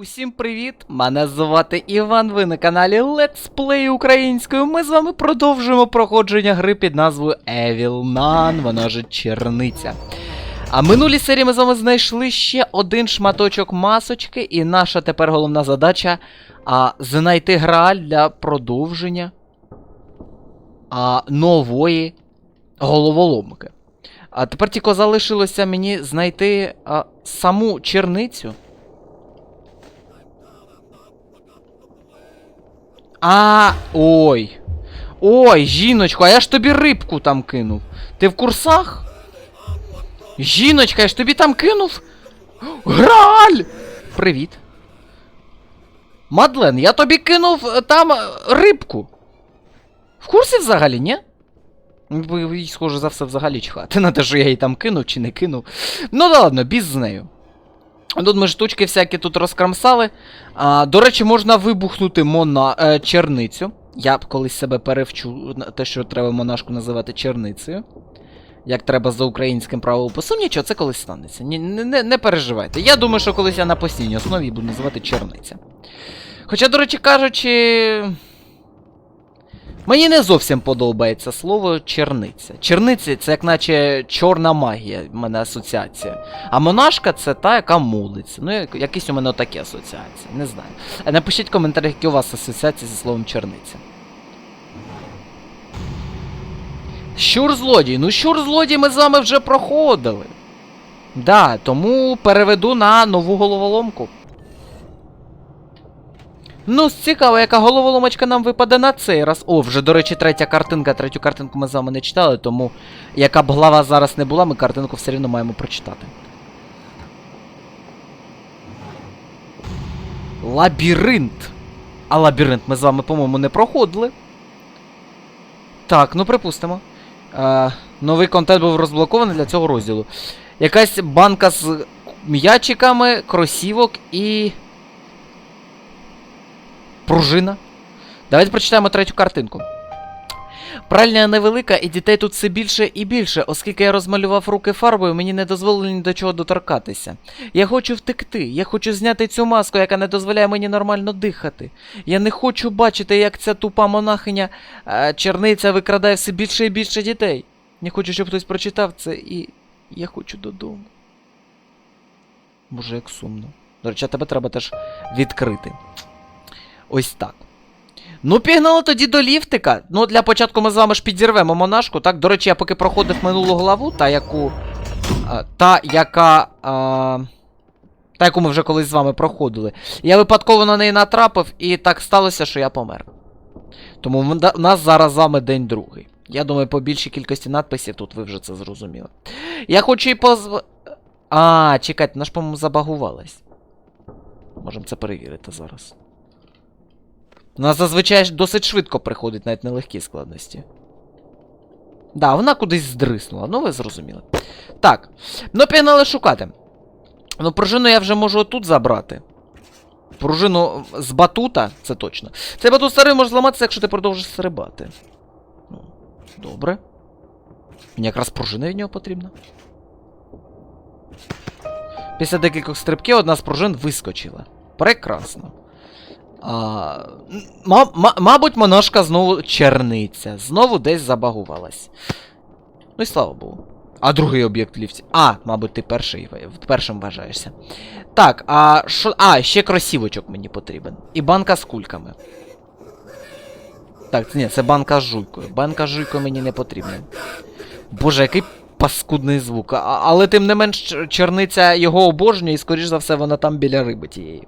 Усім привіт! Мене звати Іван. Ви на каналі Let's Play українською. Ми з вами продовжуємо проходження гри під назвою Evil Nun, вона ж черниця. А минулій серії ми з вами знайшли ще один шматочок масочки, і наша тепер головна задача а, знайти грааль для продовження а, нової головоломки. А тепер тільки залишилося мені знайти а, саму черницю. А, ой. Ой, жіночко, а я ж тобі рибку там кинув. Ти в курсах? Жіночка, я ж тобі там кинув. Граль! Привіт. Мадлен, я тобі кинув е, там е, рибку. В курсі взагалі, ні? Ви, схоже, за все взагалі чхати на те, що я її там кинув чи не кинув. Ну да ладно, біз з нею. Тут ми штучки всякі тут розкрамсали. А, до речі, можна вибухнути мона... е, черницю. Я б колись себе перевчу на те, що треба монашку називати черницею. Як треба за українським правописом, нічого, це колись станеться. Ні, не, не, переживайте. Я думаю, що колись я на постійній основі буду називати черниця. Хоча, до речі кажучи. Мені не зовсім подобається слово черниця. Черниця це як наче чорна магія, в мене асоціація. А монашка це та, яка молиться. Ну, як- якісь у мене такі асоціації. Не знаю. Напишіть в коментарях, які у вас асоціації зі словом черниця. Щур злодій. Ну, щур злодій ми з вами вже проходили. Да, тому переведу на нову головоломку. Ну, цікаво, яка головоломочка нам випаде на цей раз. О, вже, до речі, третя картинка. Третю картинку ми з вами не читали, тому яка б глава зараз не була, ми картинку все рівно маємо прочитати. Лабіринт. А лабіринт ми з вами, по-моєму, не проходили. Так, ну припустимо. Е, новий контент був розблокований для цього розділу. Якась банка з м'ячиками, кросівок і. Пружина. Давайте прочитаємо третю картинку. Пральня невелика, і дітей тут все більше і більше, оскільки я розмалював руки фарбою, мені не дозволено ні до чого доторкатися. Я хочу втекти, я хочу зняти цю маску, яка не дозволяє мені нормально дихати. Я не хочу бачити, як ця тупа монахиня е, черниця викрадає все більше і більше дітей. Я хочу, щоб хтось прочитав це, і я хочу додому. Боже, як сумно. До речі, тебе треба теж відкрити. Ось так. Ну, пігнали тоді до ліфтика. Ну, для початку ми з вами ж підірвемо монашку, так? До речі, я поки проходив минулу главу, та яку. та, яка. А, та, яку ми вже колись з вами проходили. Я випадково на неї натрапив, і так сталося, що я помер. Тому в нас зараз з вами день другий. Я думаю, по більшій кількості надписів тут ви вже це зрозуміли. Я хочу і позв. А, чекайте, ж, по-моєму, забагувалась. Можемо це перевірити зараз. Вона зазвичай досить швидко приходить, навіть на легкій складності. Да, вона кудись здриснула, ну ви зрозуміли. Так. Ну, пігнали шукати. Ну, пружину я вже можу отут забрати. Пружину з батута, це точно. Цей батут старий може зламатися, якщо ти продовжиш стрибати. Ну, добре. Мені якраз пружина від нього потрібна. Після декількох стрибків одна з пружин вискочила. Прекрасно. А, ма- ма- мабуть, монашка знову черниця. Знову десь забагувалась. Ну і слава Богу. А другий об'єкт ліфті. А, мабуть, ти перший першим вважаєшся. Так, а що. А, ще кросівочок мені потрібен. І банка з кульками. Так, ні, це банка з жуйкою. Банка з жуйкою мені не потрібна. Боже, який паскудний звук. А, але тим не менш, черниця його обожнює, і скоріш за все, вона там біля риби тієї.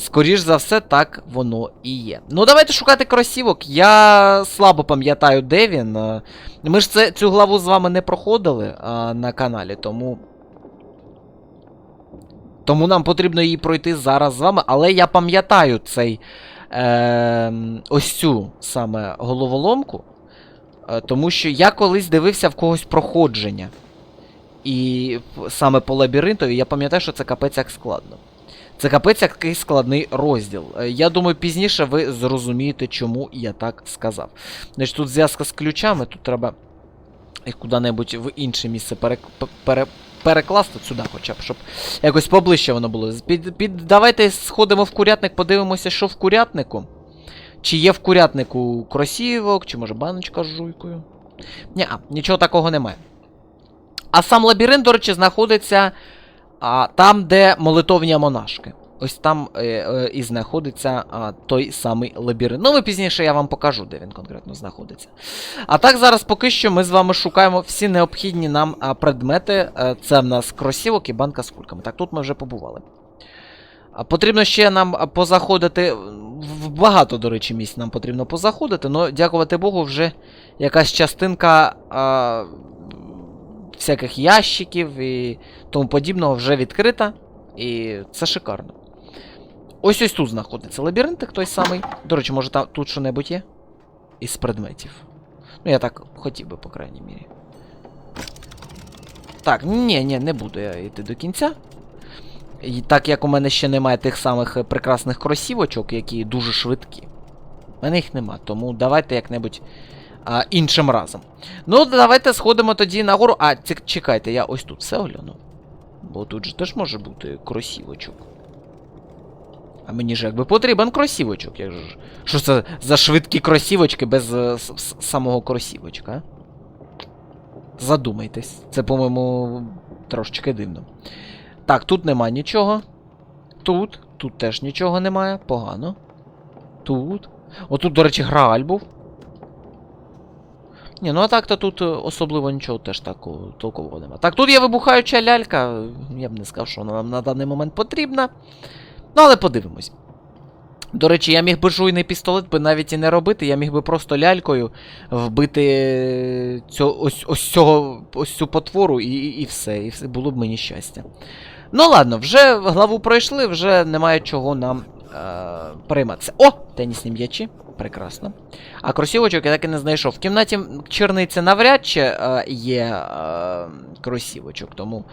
Скоріш за все, так воно і є. Ну, давайте шукати кросівок. Я слабо пам'ятаю, де він. Е, Ми ж це, цю главу з вами не проходили а, на каналі, тому. Тому нам потрібно її пройти зараз з вами, але я пам'ятаю цей. Е, ось цю саме головоломку. Е, тому що я колись дивився в когось проходження. І саме по лабіринту, і я пам'ятаю, що це капець як складно. Це капець який складний розділ. Е, Я думаю, пізніше ви зрозумієте, чому я так сказав. Значить, тут зв'язка з ключами, тут треба їх куди-небудь в інше місце пере... пере... перекласти сюди хоча б, щоб якось поближче воно було. Під, під, давайте сходимо в курятник, подивимося, що в курятнику. Чи є в курятнику кросівок, чи може баночка з жуйкою. Ні, нічого такого немає. А сам лабіринт, до речі, знаходиться а, там, де молитовні монашки. Ось там е, е, і знаходиться а, той самий лабіринт. Ну, ви пізніше я вам покажу, де він конкретно знаходиться. А так, зараз поки що ми з вами шукаємо всі необхідні нам а, предмети. Е, Це в нас кросівок і банка з кульками. Так, тут ми вже побували. А, Потрібно ще нам позаходити. В багато, до речі, місць нам потрібно позаходити, але дякувати Богу, вже якась частинка а, всяких ящиків і тому подібного вже відкрита. І це шикарно. Ось ось тут знаходиться лабіринтик той самий. До речі, може там тут що-небудь є? Із предметів. Ну, я так хотів би, по крайній мірі. Так, ні, ні, не буду я йти до кінця. І так як у мене ще немає тих самих прекрасних кросівочок, які дуже швидкі. У мене їх нема, тому давайте як-небудь а, іншим разом. Ну, давайте сходимо тоді нагору. А, чекайте, я ось тут все огляну. Бо тут же теж може бути кросівочок. А мені ж якби потрібен кросівочок. Як ж. Що це за швидкі кросівочки без е, самого кросівочка? Задумайтесь. Це, по-моєму, трошечки дивно. Так, тут нема нічого. Тут. Тут теж нічого немає. Погано. Тут. Отут, до речі, грааль був. Ні, ну а так-то тут е, особливо нічого теж такого толкового нема. Так, тут є вибухаюча лялька. Я б не сказав, що вона нам на даний момент потрібна. Ну, але подивимось. До речі, я міг би жуйний пістолет би навіть і не робити, я міг би просто лялькою вбити цю, ось, ось, цього, ось цю потвору і, і, і все. І все було б мені щастя. Ну ладно, вже главу пройшли, вже немає чого нам е, перейматися. О! Тенісні м'ячі. Прекрасно. А кросівочок я так і не знайшов. В кімнаті черниці навряд чи е, є е, кросівочок, тому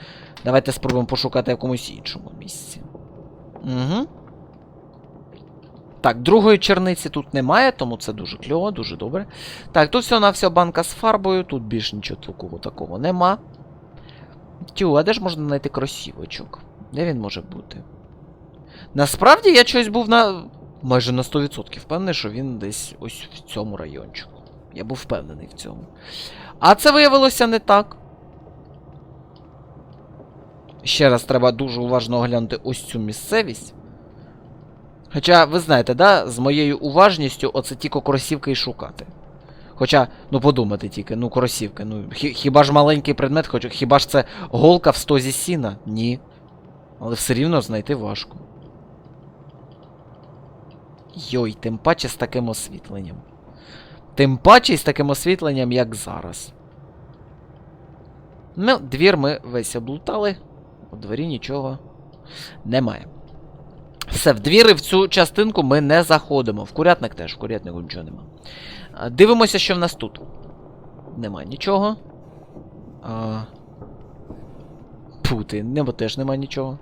давайте спробуємо пошукати в якомусь іншому місці. Угу. Так, другої черниці тут немає, тому це дуже кльово, дуже добре. Так, тут все на все банка з фарбою, тут більш нічого такого такого нема. Тю, а де ж можна знайти кросівочок? Де він може бути? Насправді я щось був на. майже на 100% впевнений, що він десь ось в цьому райончику. Я був впевнений в цьому. А це виявилося не так. Ще раз треба дуже уважно оглянути ось цю місцевість. Хоча, ви знаєте, да, з моєю уважністю оце тільки кросівки і шукати. Хоча, ну подумати тільки, ну кросівки, ну хіба ж маленький предмет, хоч хіба ж це голка в стозі сіна? Ні. Але все рівно знайти важко. Йой, тим паче з таким освітленням. Тим паче з таким освітленням, як зараз. Ну, двір ми весь облутали. У дворі нічого немає. Все, в двір і в цю частинку ми не заходимо. В курятник теж, в курятнику нічого нема. Дивимося, що в нас тут. Нема нічого. А... Пути, небо теж нема нічого.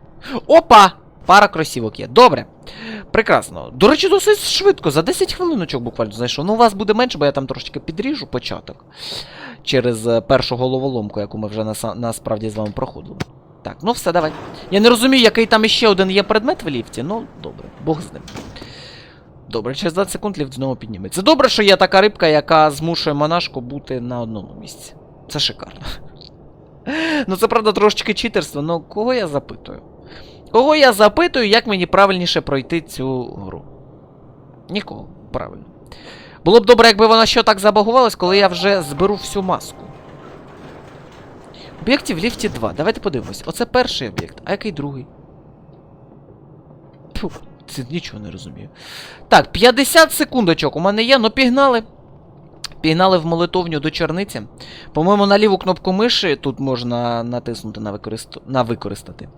Опа! Пара кросівок є. Добре. Прекрасно. До речі, досить швидко, за 10 хвилиночок буквально знайшов. Ну, у вас буде менше, бо я там трошечки підріжу початок. Через е, першу головоломку, яку ми вже наса- насправді з вами проходили. Так, ну все, давай. Я не розумію, який там іще один є предмет в ліфті. Ну, добре, Бог з ним. Добре, через 20 секунд ліфт знову підніметься. Добре, що є така рибка, яка змушує монашку бути на одному місці. Це шикарно. Ну, це правда трошечки читерство, але кого я запитую? Кого я запитую, як мені правильніше пройти цю гру? Нікого, правильно. Було б добре, якби вона що так забагувалась, коли я вже зберу всю маску. Об'єктів в ліфті 2. Давайте подивимось. Оце перший об'єкт, а який другий? Фу, це нічого не розумію. Так, 50 секундочок у мене є, ну пігнали. Пігнали в молитовню до черниці. По-моєму, на ліву кнопку миші тут можна натиснути на, використ... на використати.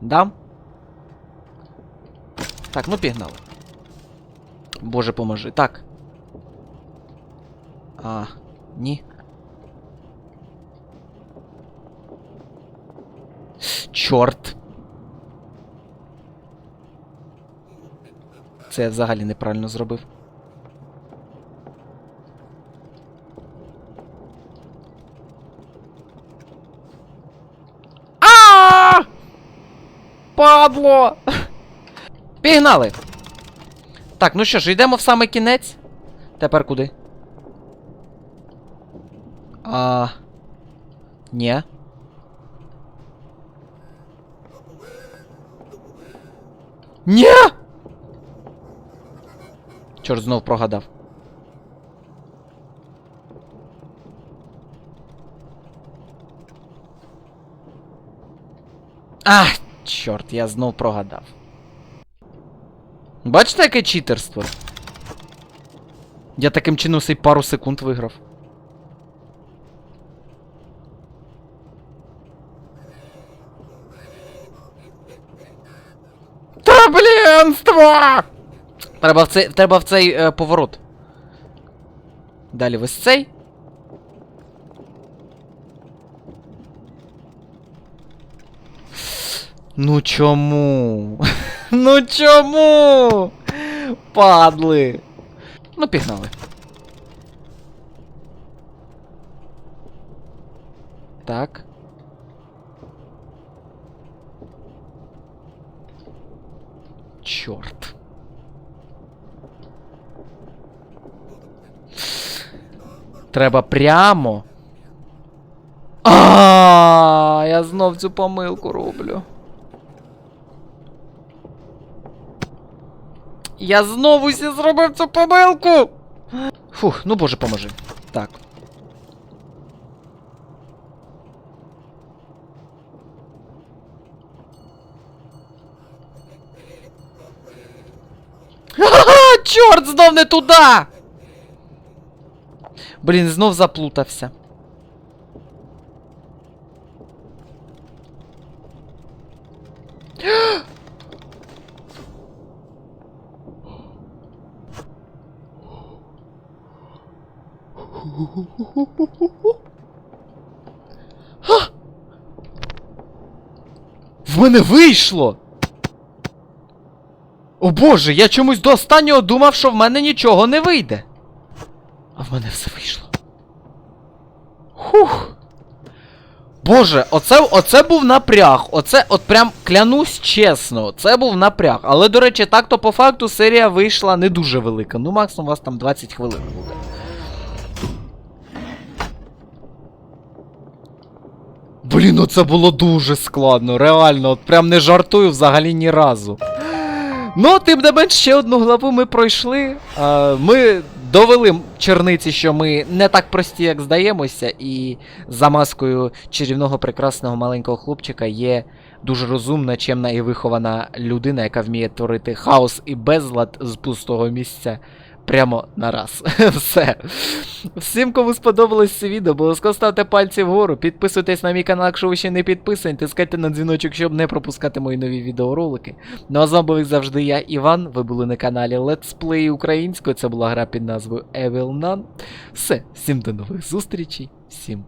Да? Так, ну пігнали. Боже, поможи. Так. А, ні. Чорт. Це я взагалі неправильно зробив. падло! Пігнали! Так, ну що ж, йдемо в саме кінець. Тепер куди? А. Ні. Ні! Чорт знов прогадав. А, чорт, я знов прогадав. Бачите, яке читерство? Я таким чином сей пару секунд виграв. Таблінство! Треба в цей, треба в цей е, поворот. Далі ось цей. Ну чому? Ну чому? Падли. Ну, пігнали. Так. Чорт. Треба прямо. А, я знов цю помилку роблю. Я знову сі зробив цю помилку. Фух, ну боже, поможи. Так. Чорт, знов не туди! Блін, знов заплутався. В мене вийшло! О боже, я чомусь до останнього думав, що в мене нічого не вийде. А в мене все вийшло. Хух. Боже, оце, оце був напряг. Оце, от прям клянусь чесно, це був напряг. Але, до речі, так-то по факту серія вийшла не дуже велика. Ну, максимум у вас там 20 хвилин буде. Блін, ну це було дуже складно, реально, от прям не жартую взагалі ні разу. Ну, тим не менш, ще одну главу ми пройшли. Ми довели черниці, що ми не так прості, як здаємося, і за маскою чарівного прекрасного маленького хлопчика є дуже розумна, чемна і вихована людина, яка вміє творити хаос і безлад з пустого місця. Прямо на раз. Все. Всім, кому сподобалось це відео, обов'язково ставте пальці вгору, підписуйтесь на мій канал, якщо ви ще не підписані, тискайте на дзвіночок, щоб не пропускати мої нові відеоролики. Ну а з вами, завжди, я, Іван. Ви були на каналі Let's Play українською. Це була гра під назвою Evil Nun. Все, всім до нових зустрічей, всім